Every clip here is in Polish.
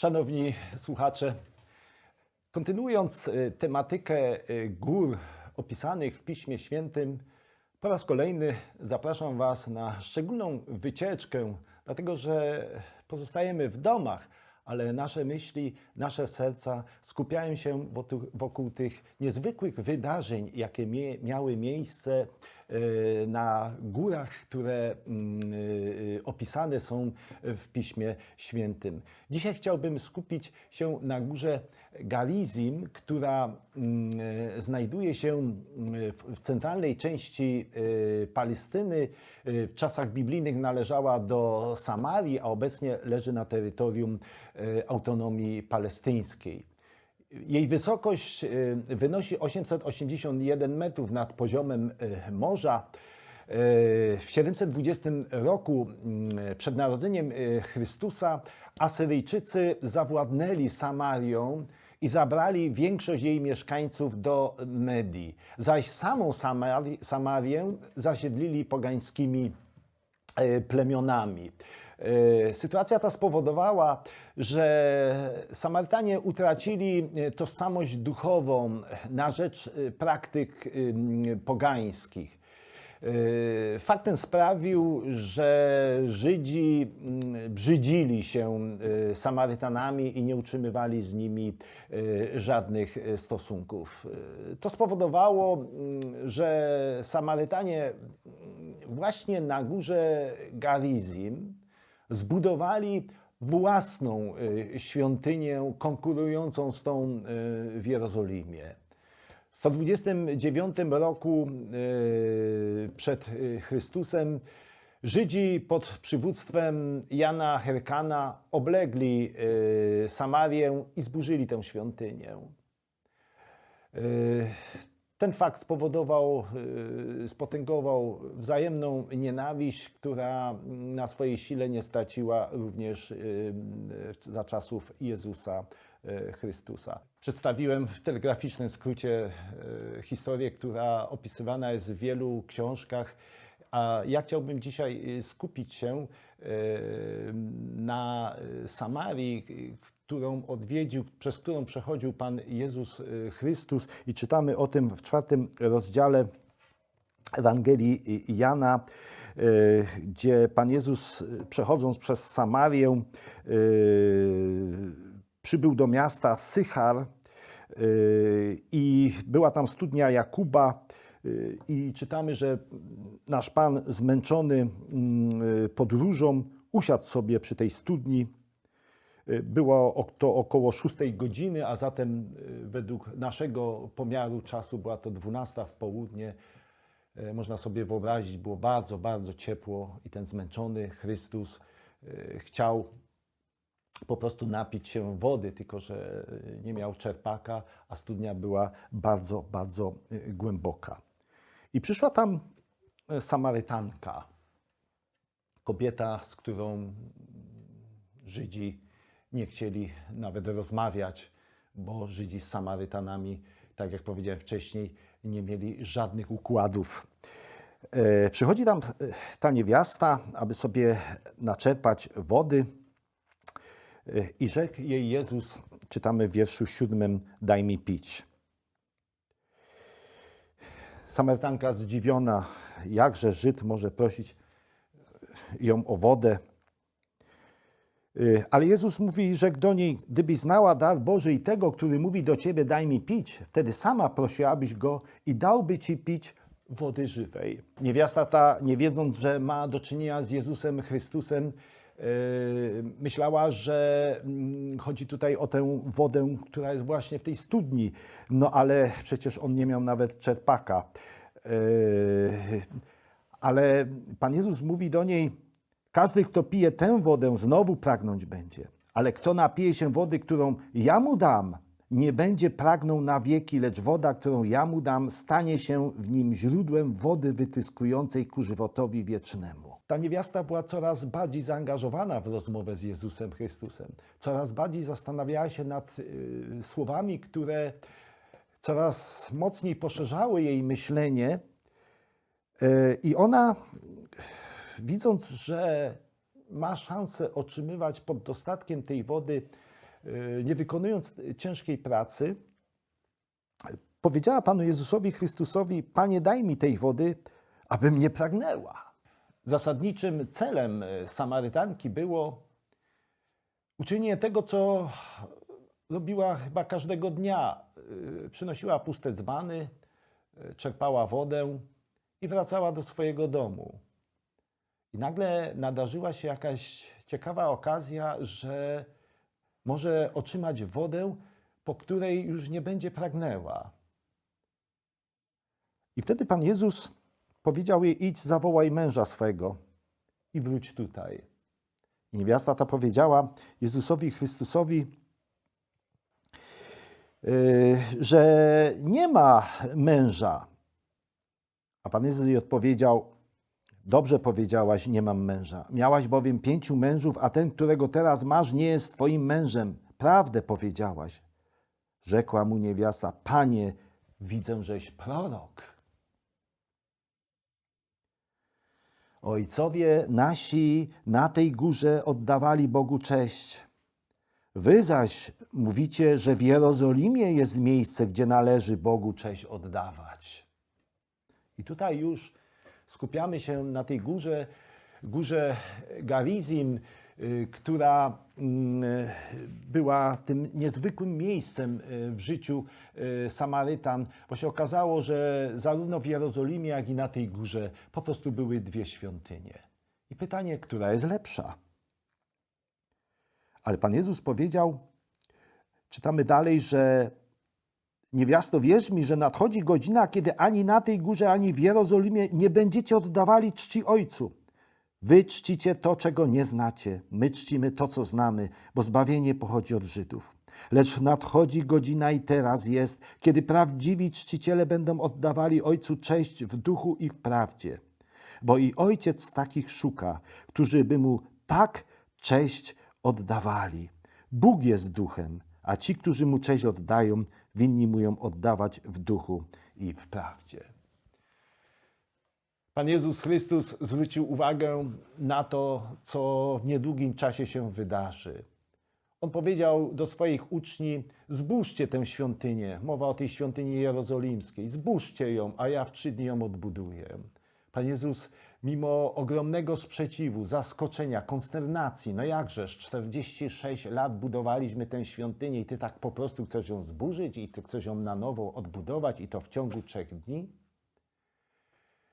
Szanowni słuchacze, kontynuując y, tematykę y, gór opisanych w Piśmie Świętym, po raz kolejny zapraszam Was na szczególną wycieczkę, dlatego że pozostajemy w domach, ale nasze myśli, nasze serca skupiają się wokół, tych niezwykłych wydarzeń, jakie miały miejsce na górach, które mm, y, opisane są w Piśmie Świętym. Dzisiaj chciałbym skupić się na górze Galizim, która mm, y, znajduje się mm, w- centralnej części y, Palestyny. Y, W czasach biblijnych należała do Samarii, a obecnie leży na terytorium y, autonomii palestyńskiej. Jej wysokość y, wynosi 881 metrów nad poziomem y, morza. Y, W 720 roku mm, przed narodzeniem Chrystusa Asyryjczycy zawładnęli Samarią i zabrali większość jej mieszkańców do Medii, zaś samą Samari- Samarię zasiedlili pogańskimi plemionami. E, Sytuacja ta spowodowała, że Samarytanie utracili e, tożsamość duchową na rzecz e, praktyk pogańskich. Fakt ten sprawił, że Żydzi brzydzili się Samarytanami i nie utrzymywali z nimi żadnych stosunków. To spowodowało, że Samarytanie właśnie na górze Garizim zbudowali własną e, świątynię konkurującą z tą e, w Jerozolimie. W 129 roku e, przed Chrystusem Żydzi pod przywództwem Jana Herkana oblegli Samarię i zburzyli tę świątynię. Ten fakt spowodował, e, spotęgował wzajemną nienawiść, która na swojej sile nie straciła również e, za czasów Jezusa e, Chrystusa. Przedstawiłem w telegraficznym skrócie historię, która opisywana jest w wielu książkach, a ja chciałbym dzisiaj skupić się na Samarii, którą odwiedził, przez którą przechodził Pan Jezus e, Chrystus i czytamy o tym w czwartym rozdziale Ewangelii Jana, e, gdzie Pan Jezus e, przechodząc przez Samarię przybył do miasta Sychar i była tam studnia Jakuba i czytamy, że nasz Pan zmęczony mm, podróżą usiadł sobie przy tej studni. E, Było to około 6 godziny, a zatem e, według naszego pomiaru czasu była to 12 w południe. E, Można sobie wyobrazić, było bardzo, bardzo ciepło i ten zmęczony Chrystus chciał po prostu napić się wody, tylko że nie miał czerpaka, a studnia była bardzo, bardzo głęboka. I przyszła tam Samarytanka, kobieta, z którą Żydzi nie chcieli nawet rozmawiać, bo Żydzi z Samarytanami, tak jak powiedziałem wcześniej, nie mieli żadnych układów. E, Przychodzi tam e, ta niewiasta, aby sobie naczerpać wody e, i rzekł jej Jezus, czytamy w wierszu siódmym, daj mi pić. Samarytanka zdziwiona, jakże Żyd może prosić ją o wodę. Y, Ale Jezus mówi, rzekł do niej, gdybyś znała dar Boży i tego, który mówi do ciebie, daj mi pić, wtedy sama prosiłabyś go i dałby ci pić wody żywej. Niewiasta ta, nie wiedząc, że ma do czynienia z Jezusem Chrystusem, y, myślała, że mm, chodzi tutaj o tę wodę, która jest właśnie w tej studni. No ale przecież on nie miał nawet czerpaka. Y, Ale Pan Jezus mówi do niej, każdy, kto pije tę wodę, znowu pragnąć będzie. Ale kto napije się wody, którą ja mu dam, nie będzie pragnął na wieki, lecz woda, którą ja mu dam, stanie się w nim źródłem wody wytyskującej ku żywotowi wiecznemu. Ta niewiasta była coraz bardziej zaangażowana w rozmowę z Jezusem Chrystusem. Coraz bardziej zastanawiała się nad y, słowami, które coraz mocniej poszerzały jej myślenie. Y, I ona widząc, że ma szansę otrzymywać pod dostatkiem tej wody y, nie wykonując ciężkiej pracy, powiedziała Panu Jezusowi Chrystusowi: Panie, daj mi tej wody, abym nie pragnęła. Zasadniczym celem y, Samarytanki było uczynienie tego, co robiła chyba każdego dnia. Y, Przynosiła puste dzbany, czerpała wodę i wracała do swojego domu. I nagle nadarzyła się jakaś ciekawa okazja, że może otrzymać wodę, po której już nie będzie pragnęła. I wtedy Pan Jezus powiedział jej: Idź, zawołaj męża swego i wróć tutaj. I niewiasta ta powiedziała Jezusowi Chrystusowi, yy, że nie ma męża. A Pan Jezus jej odpowiedział: Dobrze powiedziałaś, nie mam męża. Miałaś bowiem pięciu mężów, a ten, którego teraz masz, nie jest twoim mężem. Prawdę powiedziałaś. Rzekła mu niewiasta: Panie, widzę, żeś prorok. Ojcowie nasi na tej górze oddawali Bogu cześć. Wy zaś mówicie, że w Jerozolimie jest miejsce, gdzie należy Bogu cześć oddawać. I tutaj już skupiamy się na tej górze, górze Garizim, y, która mm, była tym niezwykłym miejscem y, w życiu y, Samarytan, bo się okazało, że zarówno w Jerozolimie, jak i na tej górze po prostu były dwie świątynie. I pytanie, która jest lepsza? Ale Pan Jezus powiedział, czytamy dalej, że Niewiasto, wierz mi, że nadchodzi godzina, kiedy ani na tej górze, ani w Jerozolimie nie będziecie oddawali czci Ojcu. Wy czcicie to, czego nie znacie, my czcimy to, co znamy, bo zbawienie pochodzi od Żydów. Lecz nadchodzi godzina i teraz jest, kiedy prawdziwi czciciele będą oddawali Ojcu cześć w duchu i w prawdzie. Bo i Ojciec takich szuka, którzy by Mu tak cześć oddawali. Bóg jest duchem, a ci, którzy Mu cześć oddają, winni Mu ją oddawać w duchu i w prawdzie. Pan Jezus Chrystus zwrócił uwagę na to, co w niedługim czasie się wydarzy. On powiedział do swoich uczniów: Zbóżcie tę świątynię. Mowa o tej świątyni jerozolimskiej. Zbóżcie ją, a ja w trzy dni ją odbuduję. Pan Jezus, mimo ogromnego sprzeciwu, zaskoczenia, konsternacji, no jakżeż 46 lat budowaliśmy tę świątynię i ty tak po prostu chcesz ją zburzyć i ty chcesz ją na nowo odbudować i to w ciągu trzech dni?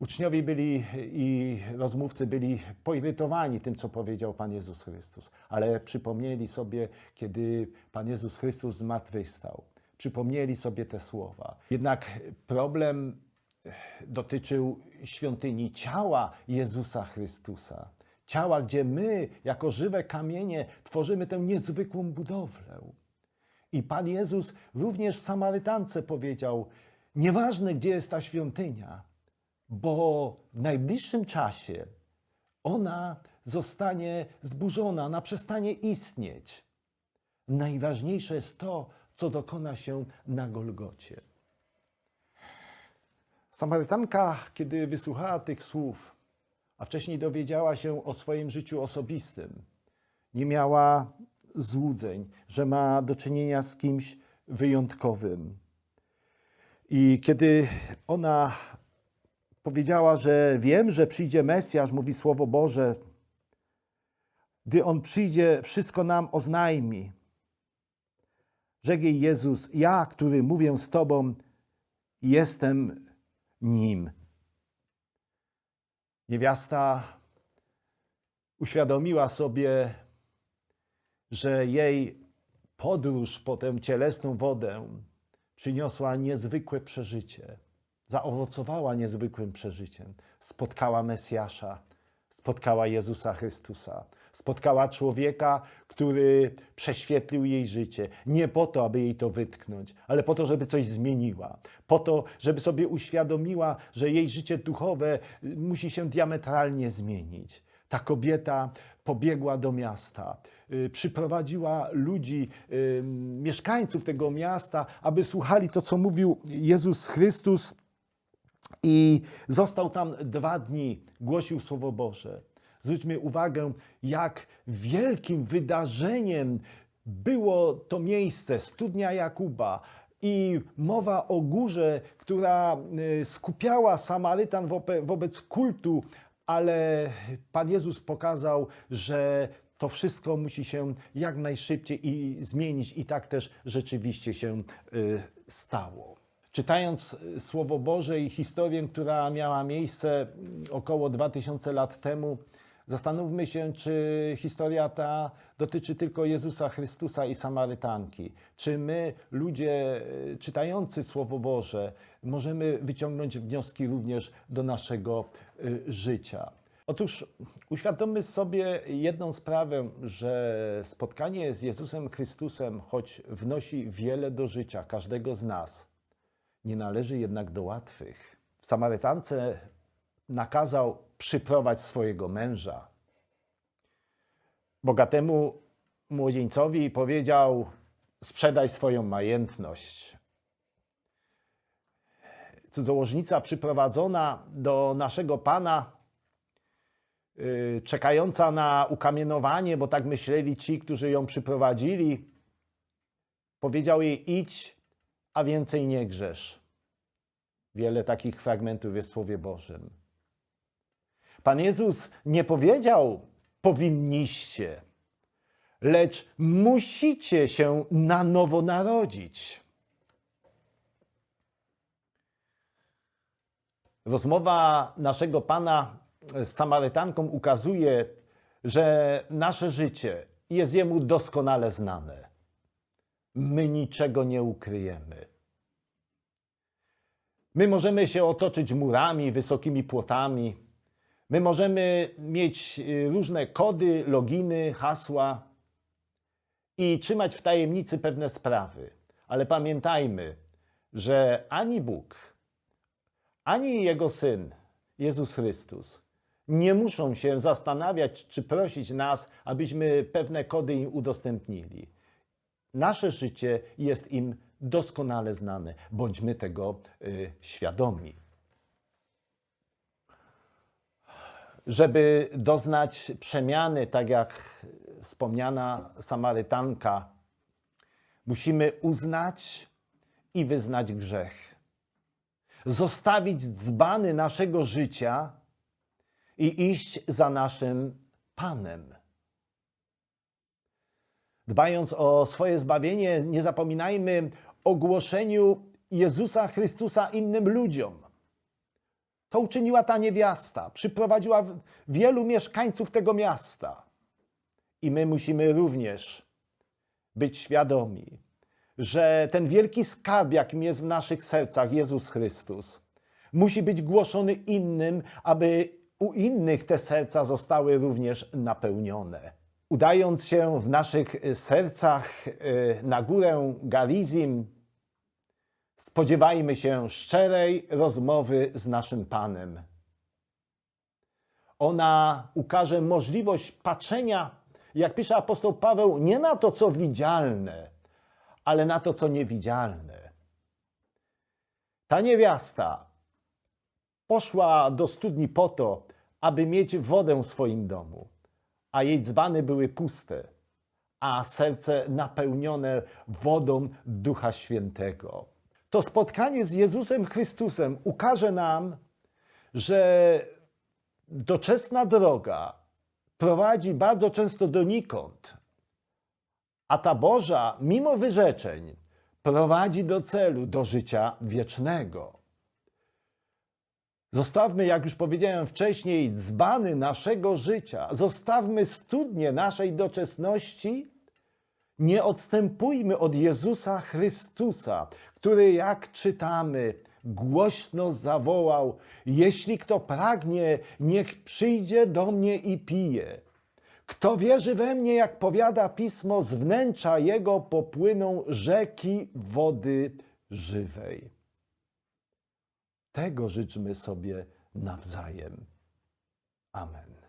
Uczniowie byli i rozmówcy byli poirytowani tym, co powiedział Pan Jezus Chrystus, ale przypomnieli sobie, kiedy Pan Jezus Chrystus zmartwychwstał. Przypomnieli sobie te słowa. Jednak problem dotyczył świątyni ciała Jezusa Chrystusa. Ciała, gdzie my, jako żywe kamienie, tworzymy tę niezwykłą budowlę. I Pan Jezus również Samarytance powiedział: Nieważne, gdzie jest ta świątynia, bo w najbliższym czasie ona zostanie zburzona, ona przestanie istnieć. Najważniejsze jest to, co dokona się na Golgocie. Samarytanka, kiedy wysłuchała tych słów, a wcześniej dowiedziała się o swoim życiu osobistym, nie miała złudzeń, że ma do czynienia z kimś wyjątkowym. I kiedy ona powiedziała, że wiem, że przyjdzie Mesjasz, mówi Słowo Boże, gdy On przyjdzie, wszystko nam oznajmi. Rzekł Jezus, ja, który mówię z Tobą, jestem Nim. Niewiasta uświadomiła sobie, że jej podróż po tę cielesną wodę przyniosła niezwykłe przeżycie zaowocowała niezwykłym przeżyciem. Spotkała Mesjasza, spotkała Jezusa Chrystusa, spotkała człowieka, który prześwietlił jej życie. Nie po to, aby jej to wytknąć, ale po to, żeby coś zmieniła. Po to, żeby sobie uświadomiła, że jej życie duchowe musi się diametralnie zmienić. Ta kobieta pobiegła do miasta, y, przyprowadziła ludzi, y, mieszkańców tego miasta, aby słuchali to, co mówił Jezus Chrystus i został tam dwa dni, głosił Słowo Boże. Zwróćmy uwagę, jak wielkim wydarzeniem było to miejsce, studnia Jakuba i mowa o górze, która y, skupiała Samarytan wobec kultu, ale Pan Jezus pokazał, że to wszystko musi się jak najszybciej i zmienić i tak też rzeczywiście się y, stało. Czytając y, Słowo Boże i historię, która miała miejsce około 2000 lat temu, zastanówmy się, czy historia ta dotyczy tylko Jezusa Chrystusa i Samarytanki. Czy my, ludzie y, czytający Słowo Boże, możemy wyciągnąć wnioski również do naszego y, życia. Otóż uświadommy sobie jedną sprawę, że spotkanie z Jezusem Chrystusem, choć wnosi wiele do życia każdego z nas, nie należy jednak do łatwych. Samarytance nakazał przyprowadź swojego męża. Bogatemu młodzieńcowi powiedział: sprzedaj swoją majętność. Cudzołożnica przyprowadzona do naszego pana, yy, czekająca na ukamienowanie, bo tak myśleli ci, którzy ją przyprowadzili, powiedział jej: idź, a więcej nie grzesz. Wiele takich fragmentów jest w Słowie Bożym. Pan Jezus nie powiedział: powinniście, lecz musicie się na nowo narodzić. Rozmowa naszego Pana z Samarytanką ukazuje, że nasze życie jest Jemu doskonale znane. My niczego nie ukryjemy. My możemy się otoczyć murami, wysokimi płotami. My możemy mieć y, różne kody, loginy, hasła i trzymać w tajemnicy pewne sprawy. Ale pamiętajmy, że ani Bóg, ani Jego Syn, Jezus Chrystus, nie muszą się zastanawiać czy prosić nas, abyśmy pewne kody im udostępnili. Nasze życie jest im doskonale znane. Bądźmy tego y, świadomi. Żeby doznać przemiany, tak jak wspomniana Samarytanka, musimy uznać i wyznać grzech. Zostawić dzbany naszego życia i iść za naszym Panem. Dbając o swoje zbawienie, nie zapominajmy o głoszeniu Jezusa Chrystusa innym ludziom. To uczyniła ta niewiasta, przyprowadziła wielu mieszkańców tego miasta. I my musimy również być świadomi, że ten wielki skarb, jakim jest w naszych sercach Jezus Chrystus, musi być głoszony innym, aby u innych te serca zostały również napełnione. Udając się w naszych sercach y, na górę Garizim, spodziewajmy się szczerej rozmowy z naszym Panem. Ona ukaże możliwość patrzenia, jak pisze apostoł Paweł, nie na to, co widzialne, ale na to, co niewidzialne. Ta niewiasta poszła do studni po to, aby mieć wodę w swoim domu, a jej dzbany były puste, a serce napełnione wodą Ducha Świętego. To spotkanie z Jezusem Chrystusem ukaże nam, że doczesna droga prowadzi bardzo często donikąd, a ta Boża, mimo wyrzeczeń, prowadzi do celu, do życia wiecznego. Zostawmy, jak już powiedziałem wcześniej, dzbany naszego życia, zostawmy studnie naszej doczesności, nie odstępujmy od Jezusa Chrystusa, który, jak czytamy, głośno zawołał: Jeśli kto pragnie, niech przyjdzie do mnie i pije. Kto wierzy we mnie, jak powiada pismo, z wnętrza jego popłyną rzeki wody żywej. Tego życzmy sobie nawzajem. Amen.